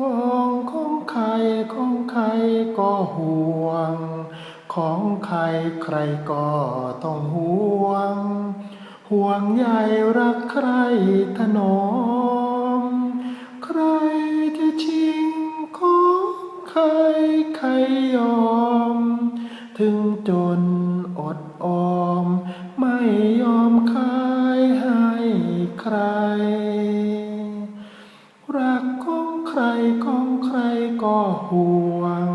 ของของใครของใครก็ห่วง ของใครใครก็ต้องห่วง ห่วงใยรักใครถนอม ใครจะชิงของใครใครยอม ถึงจนอดออม ไม่ยอมขาย รของใครก็ห่วง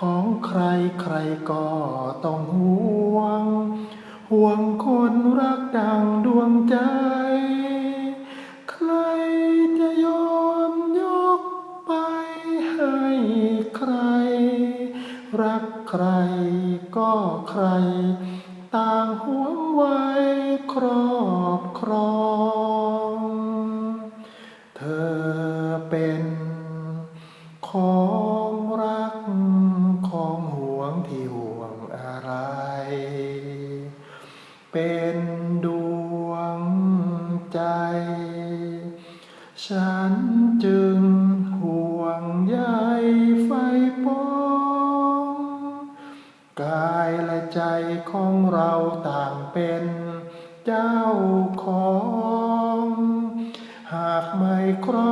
ของใครใครก็ต้องห่วง ห่วงคนรักดังดวงใจ ใครจะยอมยกไปให้ใคร รักใครก็ใคร ต่างห่วงไว้ ของรักของห่วงที่ห่วงอะไร เป็นดวงใจ ฉันจึงห่วงใยไฟปองกายและใจของเราต่างเป็นเจ้าของ หากไม่ครอง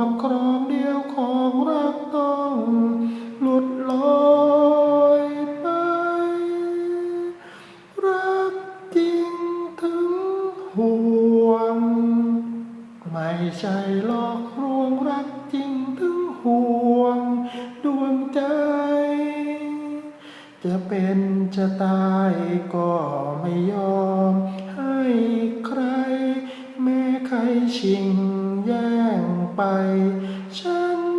ห่วง ไม่ใช่หลอกลวงรักจริงถึงห่วง ดวงใจ จะเป็นจะตายก็ไม่ยอม ให้ใคร แม้ใครชิงแย่งไป ฉัน